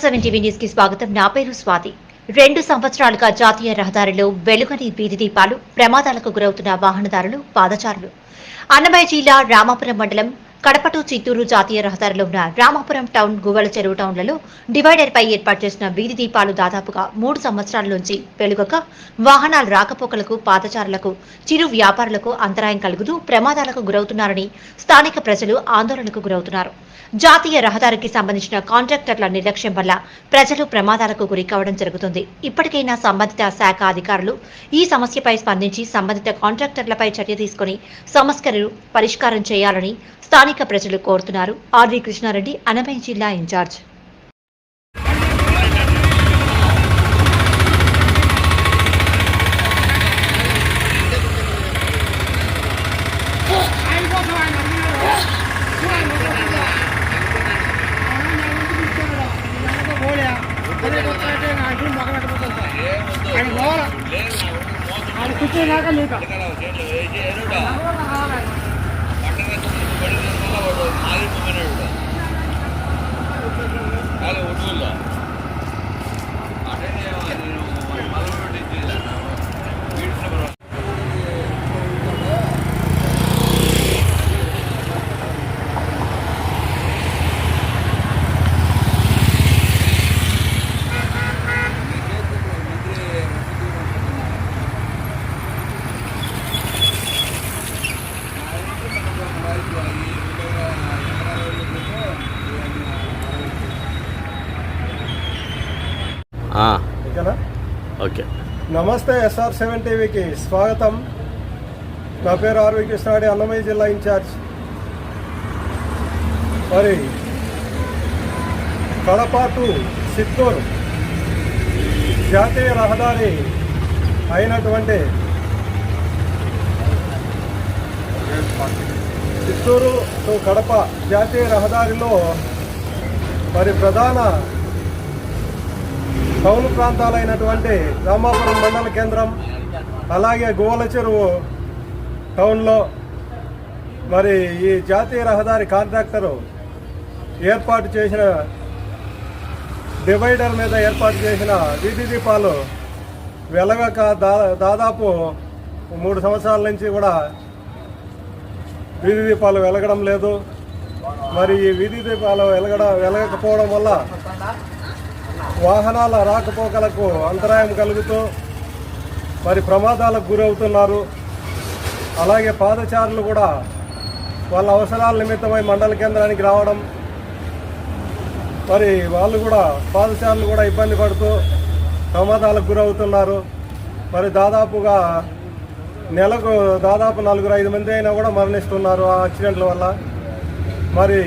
Seven TV న్యూస్కి స్వాగతం. నా పేరు స్వాతి. రెండు సంవత్సరాలుగా జాతీయ రహదారిలో వెలుగని వీధి దీపాలు ప్రమాదాలకు గురవుతున్న వాహనదారులు పాదచారులు. అన్నమయ్య జిల్లా రామాపురం మండలం కడప టు చిత్తూరు జాతీయ రహదారిలో ఉన్న రామాపురం టౌన్ గువ్వల చెరువు టౌన్లలో డివైడర్ పై ఏర్పాటు చేసిన వీధి దీపాలు దాదాపుగా మూడు సంవత్సరాల నుంచి వెలుగక వాహనాల రాకపోకలకు పాదచారులకు చిరు వ్యాపారులకు అంతరాయం కలుగుతూ ప్రమాదాలకు గురవుతున్నారని స్థానిక ప్రజలు ఆందోళనకు గురవుతున్నారు. జాతీయ రహదారికి సంబంధించిన కాంట్రాక్టర్ల నిర్లక్ష్యం వల్ల ప్రజలు ప్రమాదాలకు గురి కావడం జరుగుతుంది. ఇప్పటికైనా సంబంధిత శాఖ అధికారులు ఈ సమస్యపై స్పందించి సంబంధిత కాంట్రాక్టర్లపై చర్య తీసుకుని సమస్యను పరిష్కారం చేయాలని స్థానిక ప్రజలు కోరుతున్నారు. ఆర్వి కృష్ణారెడ్డి అనమయ జిల్లా ఇన్ఛార్జ్. നാല് മിനിറ്റ് കാലം ഒന്നുമില്ല ఓకేనా? ఓకే. నమస్తే ఎస్ఆర్ సెవెన్ టీవీకి స్వాగతం. నా పేరు ఆర్వి కృష్ణాడి అన్నమయ్య జిల్లా ఇన్ఛార్జ్. మరి కడప టు చిత్తూరు జాతీయ రహదారి అయినటువంటి చిత్తూరు టు కడప జాతీయ రహదారిలో మరి ప్రధాన టౌన్ ప్రాంతాలైనటువంటి రామాపురం మండల కేంద్రం అలాగే గోల చెరువు టౌన్లో మరి ఈ జాతీయ రహదారి కాంట్రాక్టరు ఏర్పాటు చేసిన డివైడర్ మీద ఏర్పాటు చేసిన వీధి దీపాలు వెలగక దా దాదాపు మూడు సంవత్సరాల నుంచి కూడా వీధి దీపాలు వెలగడం లేదు. మరి ఈ వీధి దీపాలు వెలగడం వెలగకపోవడం వల్ల వాహనాల రాకపోకలకు అంతరాయం కలుగుతూ మరి ప్రమాదాలకు గురవుతున్నారు. అలాగే పాదచారులు కూడా వాళ్ళ అవసరాల నిమిత్తమై మండల కేంద్రానికి రావడం మరి వాళ్ళు కూడా పాదచారులు కూడా ఇబ్బంది పడుతూ ప్రమాదాలకు గురవుతున్నారు. మరి దాదాపుగా నెలకు దాదాపు నలుగురు ఐదు మంది అయినా కూడా మరణిస్తున్నారు ఆ యాక్సిడెంట్ల వల్ల. మరి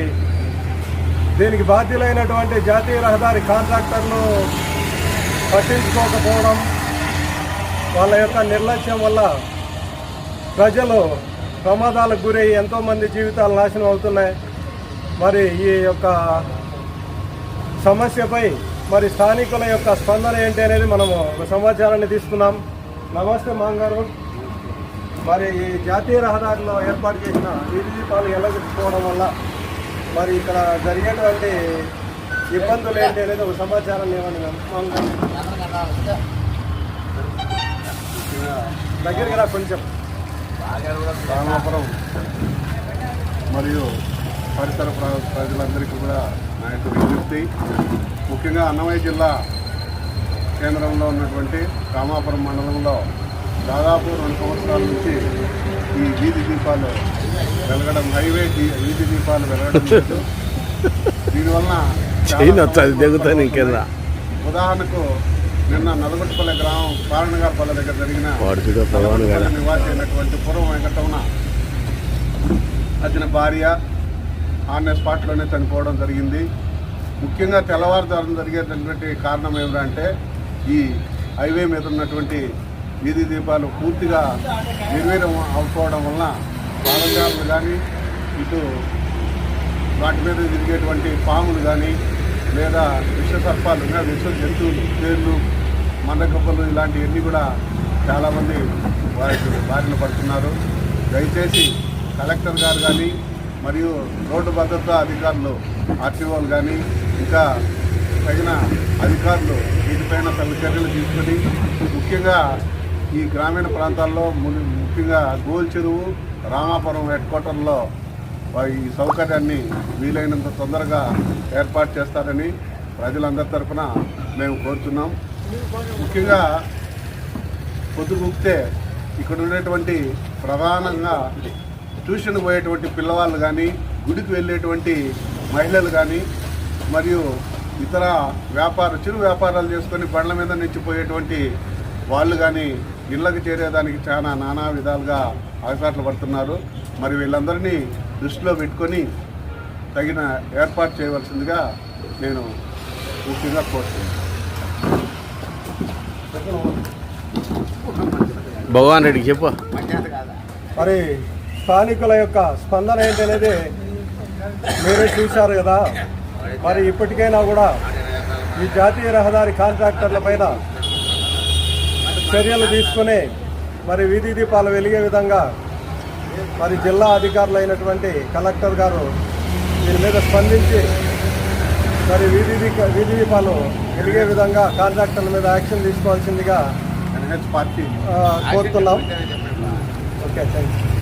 దీనికి బాధ్యులైనటువంటి జాతీయ రహదారి కాంట్రాక్టర్లు పట్టించుకోకపోవడం వాళ్ళ యొక్క నిర్లక్ష్యం వల్ల ప్రజలు ప్రమాదాలకు గురై ఎంతోమంది జీవితాలు నాశనం అవుతున్నాయి. మరి ఈ యొక్క సమస్యపై మరి స్థానికుల యొక్క స్పందన ఏంటి అనేది మనము ఒక సమాచారాన్ని తీసుకున్నాం. నమస్తే మాంగారు. మరి ఈ జాతీయ రహదారిలో ఏర్పాటు చేసిన వీధి దీపాలు ఎల్లగొట్టుకోవడం వల్ల మరి ఇక్కడ జరిగేటువంటి ఇబ్బందులు ఏంటి అనేది ఒక సమాచారం ఇవ్వండి దగ్గరికి రా కొంచెం. రామాపురం మరియు పరిసర ప్రజలందరికీ కూడా నా యొక్క విజ్ఞప్తి. ముఖ్యంగా అన్నమయ్య జిల్లా కేంద్రంలో ఉన్నటువంటి రామాపురం మండలంలో దాదాపు రెండు సంవత్సరాల నుంచి ఈ వీధి దీపాలు వెలగడం హైవే వీధి దీపాలు వెలగడం సమస్యలు దిగుతాను ఇంకెంద ఉదాహరణకు నిన్న నలుగుట్టుపల్లి గ్రామం పారణగాపల్లి దగ్గర జరిగిన నివాసి అయినటువంటి పురం వెంకటరమణ అతని భార్య ఆన్య స్పాట్లోనే చనిపోవడం జరిగింది. ముఖ్యంగా తెల్లవారుజామున జరిగేటటువంటి కారణం ఏమిటంటే ఈ హైవే మీద ఉన్నటువంటి వీధి దీపాలు పూర్తిగా నిర్వీర్యం అయిపోవడం వలన పాదచారులు కానీ ఇటు వాటి మీద తిరిగేటువంటి పాములు కానీ లేదా విషసర్పాలు ఇంకా విష జంతువులు పేర్లు మండకప్పలు ఇలాంటివన్నీ కూడా చాలామంది వారికి బారిన పడుతున్నారు. దయచేసి కలెక్టర్ గారు కానీ మరియు రోడ్డు భద్రతా అధికారులు ఆర్టీఓలు కానీ ఇంకా తగిన అధికారులు వీటిపైన తగు చర్యలు తీసుకొని ముఖ్యంగా ఈ గ్రామీణ ప్రాంతాల్లో ము- ముఖ్యంగా గోల్ చెరువు రామాపురం హెడ్ క్వార్టర్లో ఈ సౌకర్యాన్ని వీలైనంత తొందరగా ఏర్పాటు చేస్తారని ప్రజలందరి తరఫున మేము కోరుతున్నాం. ముఖ్యంగా పొద్దుగుప్తే ఇక్కడ ఉండేటువంటి ప్రధానంగా ట్యూషన్ పోయేటువంటి పిల్లవాళ్ళు కానీ గుడికి వెళ్ళేటువంటి మహిళలు కానీ మరియు ఇతర వ్యాపార చిరు వ్యాపారాలు చేసుకొని బండ్ల మీద నిలిచిపోయేటువంటి వాళ్ళు కానీ ఇళ్ళకి చేరేదానికి చాలా నానా విధాలుగా అవకాశాలు పడుతున్నారు. మరి వీళ్ళందరినీ దృష్టిలో పెట్టుకొని తగిన ఏర్పాటు చేయవలసిందిగా నేను ముఖ్యంగా కోరుతున్నాను. భగవాన్ రెడ్డికి చెప్పు. మరి స్థానికుల యొక్క స్పందన ఏంటనేది మీరే చూశారు కదా. మరి ఇప్పటికైనా కూడా ఈ జాతీయ రహదారి కాంట్రాక్టర్ల పైన చర్యలు తీసుకుని మరి వీధి దీపాలు వెలిగే విధంగా మరి జిల్లా అధికారులు అయినటువంటి కలెక్టర్ గారు దీని మీద స్పందించి మరి వీధి దీప- వీధి దీపాలు వెలిగే విధంగా కాంట్రాక్టర్ల మీద యాక్షన్ తీసుకోవాల్సిందిగా కోరుతున్నాం. Okay thank you